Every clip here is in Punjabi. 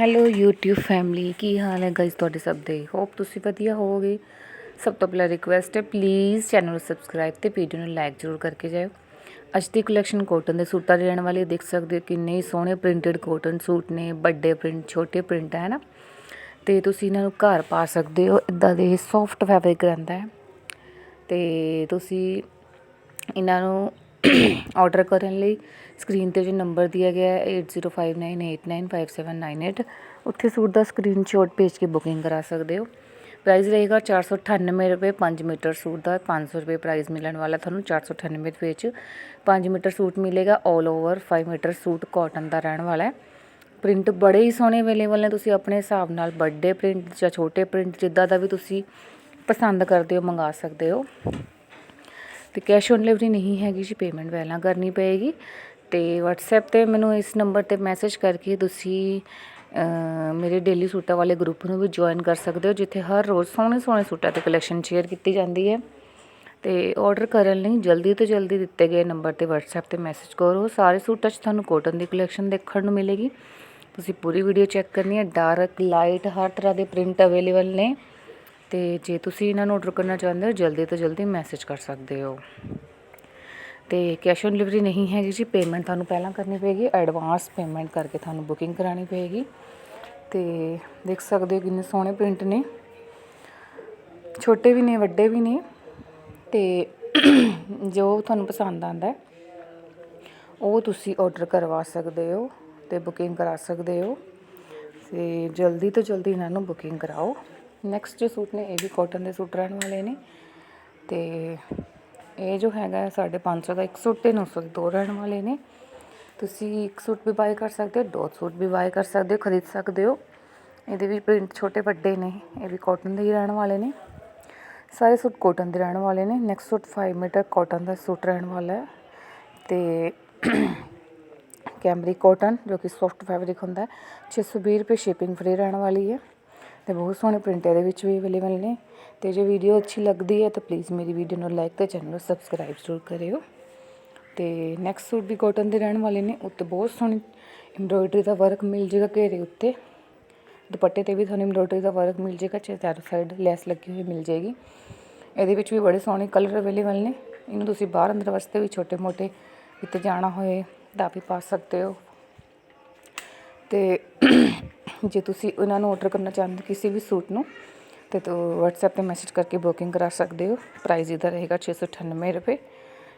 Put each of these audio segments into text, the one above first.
ਹੈਲੋ YouTube ਫੈਮਿਲੀ ਕੀ ਹਾਲ ਹੈ ਗਾਇਸ ਤੁਹਾਡੇ ਸਭ ਦੇ? ਹੋਪ ਤੁਸੀਂ ਵਧੀਆ ਹੋਵੋਗੇ। ਸਭ ਤੋਂ ਪਹਿਲਾਂ ਰਿਕੁਐਸਟ ਹੈ ਪਲੀਜ਼ ਚੈਨਲ ਨੂੰ ਸਬਸਕ੍ਰਾਈਬ ਤੇ ਵੀਡੀਓ ਨੂੰ ਲਾਈਕ ਜ਼ਰੂਰ ਕਰਕੇ ਜਾਇਓ। ਅੱਜ ਦੀ ਕਲੈਕਸ਼ਨ ਕੋਟਨ ਦੇ ਸੂਟਾਂ ਦੇ ਰਹਿਣ ਵਾਲੇ ਦੇਖ ਸਕਦੇ ਹੋ, ਕਿੰਨੇ ਹੀ ਸੋਹਣੇ ਪ੍ਰਿੰਟਡ ਕੋਟਨ ਸੂਟ ਨੇ, ਵੱਡੇ ਪ੍ਰਿੰਟ ਛੋਟੇ ਪ੍ਰਿੰਟ ਹੈ ਨਾ? ਤੇ ਤੁਸੀਂ ਇਹਨਾਂ ਨੂੰ ਘਰ ਪਾ ਸਕਦੇ ਹੋ ਇਦਾਂ ਦੇ ਸੌਫਟ ਫੈਬਰਿਕ ਰਹਿੰਦਾ ਹੈ। ਤੇ ਤੁਸੀਂ ਇਹਨਾਂ ਨੂੰ ਆਰਡਰ ਕਰਨ ਲਈ ਸਕਰੀਨ ਤੇ ਜੋ ਨੰਬਰ ਦਿਆ ਗਿਆ ਹੈ 8059895798 ਉੱਥੇ ਸੂਟ ਦਾ ਸਕਰੀਨਸ਼ਾਟ ਭੇਜ ਕੇ ਬੁਕਿੰਗ ਕਰਾ ਸਕਦੇ ਹੋ। ਪ੍ਰਾਈਸ ਰਹੇਗਾ 498 ਰੁਪਏ 5 ਮੀਟਰ ਸੂਟ ਦਾ 500 ਰੁਪਏ ਪ੍ਰਾਈਸ ਮਿਲਣ ਵਾਲਾ ਤੁਹਾਨੂੰ 498 ਰੁਪਏ 'ਚ 5 ਮੀਟਰ ਸੂਟ ਮਿਲੇਗਾ 올 ਓਵਰ 5 ਮੀਟਰ ਸੂਟ ਕਾਟਨ ਦਾ ਰਹਿਣ ਵਾਲਾ ਹੈ। ਪ੍ਰਿੰਟ ਬੜੇ ਹੀ ਸੋਹਣੇ ਅਵੇਲੇਬਲ ਨੇ, ਤੁਸੀਂ ਆਪਣੇ ਹਿਸਾਬ ਨਾਲ ਵੱਡੇ ਪ੍ਰਿੰਟ ਜਾਂ ਛੋਟੇ ਪ੍ਰਿੰਟ ਜਿੱਦਾਂ ਦਾ ਵੀ ਤੁਸੀਂ ਪਸੰਦ ਕਰਦੇ ਹੋ, ਮੰਗਾ ਸਕਦੇ ਹੋ। ਤੇ ਕੈਸ਼ ਔਨ ਡਿਲੀਵਰੀ ਨਹੀਂ ਹੈਗੀ ਜੀ ਪੇਮੈਂਟ ਪਹਿਲਾਂ ਕਰਨੀ ਪਏਗੀ ਤੇ WhatsApp ਤੇ ਮੈਨੂੰ ਇਸ ਨੰਬਰ ਤੇ ਮੈਸੇਜ ਕਰਕੇ ਤੁਸੀਂ ਮੇਰੇ ਡੇਲੀ ਸੂਟਾਂ ਵਾਲੇ ਗਰੁੱਪ ਨੂੰ ਵੀ ਜੁਆਇਨ ਕਰ ਸਕਦੇ ਹੋ, ਜਿੱਥੇ ਹਰ ਰੋਜ਼ ਸੋਹਣੇ ਸੋਹਣੇ ਸੂਟਾਂ ਤੇ ਕਲੈਕਸ਼ਨ ਸ਼ੇਅਰ ਕੀਤੀ ਜਾਂਦੀ ਹੈ। ਤੇ ਆਰਡਰ ਕਰਨ ਲਈ ਜਲਦੀ ਤੋਂ ਜਲਦੀ ਦਿੱਤੇ ਗਏ ਨੰਬਰ ਤੇ WhatsApp ਤੇ ਮੈਸੇਜ ਕਰੋ। ਸਾਰੇ ਸੂਟਾਂ 'ਚ ਤੁਹਾਨੂੰ ਕੋਟਨ ਦੀ ਕਲੈਕਸ਼ਨ ਦੇਖਣ ਨੂੰ ਮਿਲੇਗੀ। ਤੁਸੀਂ ਪੂਰੀ ਵੀਡੀਓ ਚੈੱਕ ਕਰਨੀ ਹੈ। ਡਾਰਕ ਲਾਈਟ ਹਰ ਤਰ੍ਹਾਂ ਦੇ ਪ੍ਰਿੰਟ ਅਵੇਲੇਬਲ ਨੇ। ਤੇ ਜੇ ਤੁਸੀਂ ਇਹਨਾਂ ਨੂੰ ਆਰਡਰ ਕਰਨਾ ਚਾਹੁੰਦੇ ਹੋ, ਜਲਦੀ ਤੋਂ ਜਲਦੀ ਮੈਸੇਜ ਕਰ ਸਕਦੇ ਹੋ। ਤੇ ਕੈਸ਼ ਔਨ ਡਿਲੀਵਰੀ ਨਹੀਂ ਹੈਗੀ ਜੀ ਪੇਮੈਂਟ ਤੁਹਾਨੂੰ ਪਹਿਲਾਂ ਕਰਨੀ ਪਏਗੀ ਐਡਵਾਂਸ ਪੇਮੈਂਟ ਕਰਕੇ ਤੁਹਾਨੂੰ ਬੁਕਿੰਗ ਕਰਾਣੀ ਪਏਗੀ। ਤੇ ਦੇਖ ਸਕਦੇ ਹੋ ਕਿੰਨੇ ਸੋਹਣੇ ਪ੍ਰਿੰਟ ਨੇ। ਛੋਟੇ ਵੀ ਨੇ, ਵੱਡੇ ਵੀ ਨੇ। ਤੇ ਜੋ ਤੁਹਾਨੂੰ ਪਸੰਦ ਆਂਦਾ ਉਹ ਤੁਸੀਂ ਆਰਡਰ ਕਰਵਾ ਸਕਦੇ ਹੋ ਤੇ ਬੁਕਿੰਗ ਕਰਾ ਸਕਦੇ ਹੋ। ਤੇ ਜਲਦੀ ਤੋਂ ਜਲਦੀ ਇਹਨਾਂ ਨੂੰ ਬੁਕਿੰਗ ਕਰਾਓ। ਨੈਕਸਟ ਜੋ ਸੂਟ ਨੇ, ਇਹ ਵੀ ਕਾਟਨ ਦੇ ਸੂਟ ਰਹਿਣ ਵਾਲੇ ਨੇ। ਤੇ ਇਹ ਜੋ ਹੈਗਾ ਹੈ 550 ਦਾ, ਇੱਕ ਸੂਟ ਤੇ 900 ਦੇ ਦੋ ਰਹਿਣ ਵਾਲੇ ਨੇ। ਤੁਸੀਂ ਇੱਕ ਸੂਟ ਵੀ ਬਾਈ ਕਰ ਸਕਦੇ ਹੋ, ਦੋ ਸੂਟ ਵੀ ਬਾਈ ਕਰ ਸਕਦੇ ਹੋ, ਖਰੀਦ ਸਕਦੇ ਹੋ। ਇਹਦੇ ਵੀ ਪ੍ਰਿੰਟ ਛੋਟੇ ਵੱਡੇ ਨੇ, ਇਹ ਵੀ ਕਾਟਨ ਦੇ ਹੀ ਰਹਿਣ ਵਾਲੇ ਨੇ। ਸਾਰੇ ਸੂਟ ਕਾਟਨ ਦੇ ਰਹਿਣ ਵਾਲੇ ਨੇ। ਨੈਕਸਟ ਸੂਟ 5 ਮੀਟਰ ਕਾਟਨ ਦਾ ਸੂਟ ਰਹਿਣ ਵਾਲਾ ਹੈ। ਤੇ ਕੈਮਰਿਕ ਕਾਟਨ ਜੋ ਕਿ ਸੌਫਟ ਫੈਬਰਿਕ ਹੁੰਦਾ ਹੈ 620 ਰੁਪਏ ਸ਼ਿਪਿੰਗ ਫ੍ਰੀ ਰਹਿਣ ਵਾਲੀ ਹੈ। ਅਤੇ ਬਹੁਤ ਸੋਹਣੇ ਪ੍ਰਿੰਟ ਇਹਦੇ ਵਿੱਚ ਵੀ ਅਵੇਲੇਬਲ ਨੇ। ਅਤੇ ਜੇ ਵੀਡੀਓ ਅੱਛੀ ਲੱਗਦੀ ਹੈ ਤਾਂ ਪਲੀਜ਼ ਮੇਰੀ ਵੀਡੀਓ ਨੂੰ ਲਾਈਕ ਅਤੇ ਚੈਨਲ ਨੂੰ ਸਬਸਕ੍ਰਾਈਬ ਜ਼ਰੂਰ ਕਰਿਓ। ਅਤੇ ਨੈਕਸਟ ਸੂਟ ਵੀ ਕਾਟਨ ਦੇ ਰਹਿਣ ਵਾਲੇ ਨੇ। ਉੱਤੇ ਬਹੁਤ ਸੋਹਣੀ ਐਮਬ੍ਰੋਇਡਰੀ ਦਾ ਵਰਕ ਮਿਲ ਜਾਏਗਾ ਘੇਰੇ ਉੱਤੇ। ਦੁਪੱਟੇ ਤੇ ਵੀ ਤੁਹਾਨੂੰ ਐਮਬ੍ਰੋਇਡਰੀ ਦਾ ਵਰਕ ਮਿਲ ਜਾਏਗਾ ਚਾਰ ਸਾਈਡ ਲੈਸ ਲੱਗੀ ਹੋਈ ਮਿਲ ਜਾਏਗੀ ਇਹਦੇ ਵਿੱਚ ਵੀ ਬੜੇ ਸੋਹਣੇ ਕਲਰ ਅਵੇਲੇਬਲ ਨੇ। ਇਹਨੂੰ ਤੁਸੀਂ ਬਾਹਰ ਅੰਦਰ ਵਾਸਤੇ ਵੀ ਛੋਟੇ ਮੋਟੇ ਕਿਤੇ ਜਾਣਾ ਹੋਏ ਤਾਂ ਵੀ ਪਾ ਸਕਦੇ ਹੋ। ਤੇ ਜੇ ਤੁਸੀਂ ਉਹਨਾਂ ਨੂੰ ਆਰਡਰ ਕਰਨਾ ਚਾਹੁੰਦੇ ਕਿਸੇ ਵੀ ਸੂਟ ਨੂੰ, ਤੇ ਤੋ WhatsApp ਤੇ ਮੈਸੇਜ ਕਰਕੇ ਬੁਕਿੰਗ ਕਰਾ ਸਕਦੇ ਹੋ। ਪ੍ਰਾਈਸ ਇਹਦਾ ਰਹੇਗਾ 698 ਰੁਪਏ।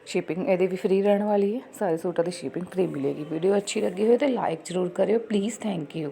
ਸ਼ਿਪਿੰਗ ਇਹਦੀ ਵੀ ਫ੍ਰੀ ਰਹਿਣ ਵਾਲੀ ਹੈ। ਸਾਰੇ ਸੂਟਾਂ ਦੀ ਸ਼ਿਪਿੰਗ ਫ੍ਰੀ ਮਿਲੇਗੀ। ਵੀਡੀਓ ਅੱਛੀ ਲੱਗੀ ਹੋਵੇ ਤੇ ਲਾਈਕ ਜ਼ਰੂਰ ਕਰਿਓ। Please thank you